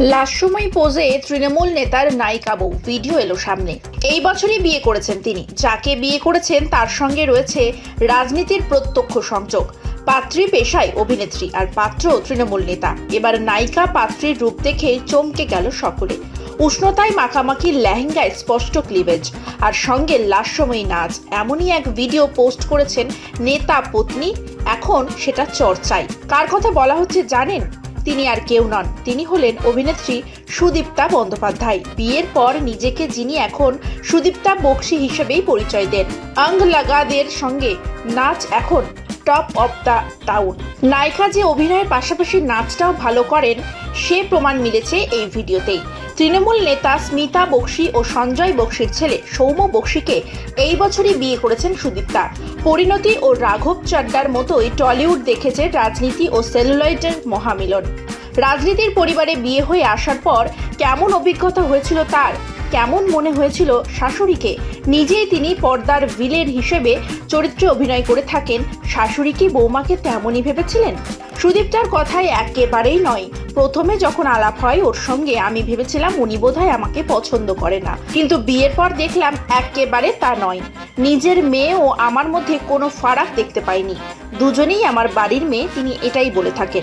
লাস্যময়ী পোজে তৃণমূল নেতার নায়িকা বউ। ভিডিও এলো সামনে। এই বছরই বিয়ে করেছেন তিনি। যাকে বিয়ে করেছেন, তার সঙ্গে রয়েছে রাজনীতির প্রত্যক্ষ সংযোগ। পাত্রী পেশায় অভিনেত্রী আর পাত্র তৃণমূল নেতা। এবার নায়িকা পাত্রীর রূপ দেখে চমকে গেল সকলে। উষ্ণতায় মাখামাখি লেহেঙ্গায় স্পষ্ট ক্লিভেজ। আর সঙ্গে লাস্যময়ী নাচ। এমনই এক ভিডিও পোস্ট করেছেন নেতা পত্নী এখন সেটা চর্চায়। কার কথা বলা হচ্ছে জানেন? তিনি আর কেউ নন। তিনি হলেন অভিনেত্রী সুদীপ্তা বন্দ্যোপাধ্যায়। বিয়ের পর নিজেকে যিনি এখন সুদীপ্তা বক্সি হিসেবেই পরিচয় দেন। আং লাগাদের সঙ্গে নাচ এখন টপ অফ দ্য টাউন। নায়িকা যে অভিনয়ের পাশাপাশি নাচটাও ভালো করেন, সে প্রমাণ মিলেছে এই ভিডিওতেই। তৃণমূল নেতা স্মিতা বক্সি ও সঞ্জয় বক্সির ছেলে সৌম্য বক্সিকে এই বছরই বিয়ে করেছেন সুদীপ্তা পরিণতি ও রাঘব চাড্ডার মতোই টলিউড দেখেছে রাজনীতি ও সেলুলয়েডের মহামিলন। রাজনীতির পরিবারে বিয়ে হয়ে আসার পর কেমন অভিজ্ঞতা হয়েছিল তার? কেমন মনে হয়েছিল শাশুড়িকে? নিজেই তিনি পর্দার ভিলেন হিসেবে চরিত্রে অভিনয় করে থাকেন। শাশুড়ি কি বৌমাকে তেমনই ভেবেছিলেন? সুদীপ্তার কথায় একেবারেই নয়। প্রথমে যখন আলাপ হয়, ওর সঙ্গে আমি ভেবেছিলাম উনি বোধহয় আমাকে পছন্দ করে না। কিন্তু বিয়ের পর দেখলাম একেবারে তা নয়। নিজের মেয়ে ও আমার মধ্যে কোনো ফারাক দেখতে পাইনি। দুজনেই আমার বাড়ির মেয়ে, তিনি এটাই বলে থাকেন।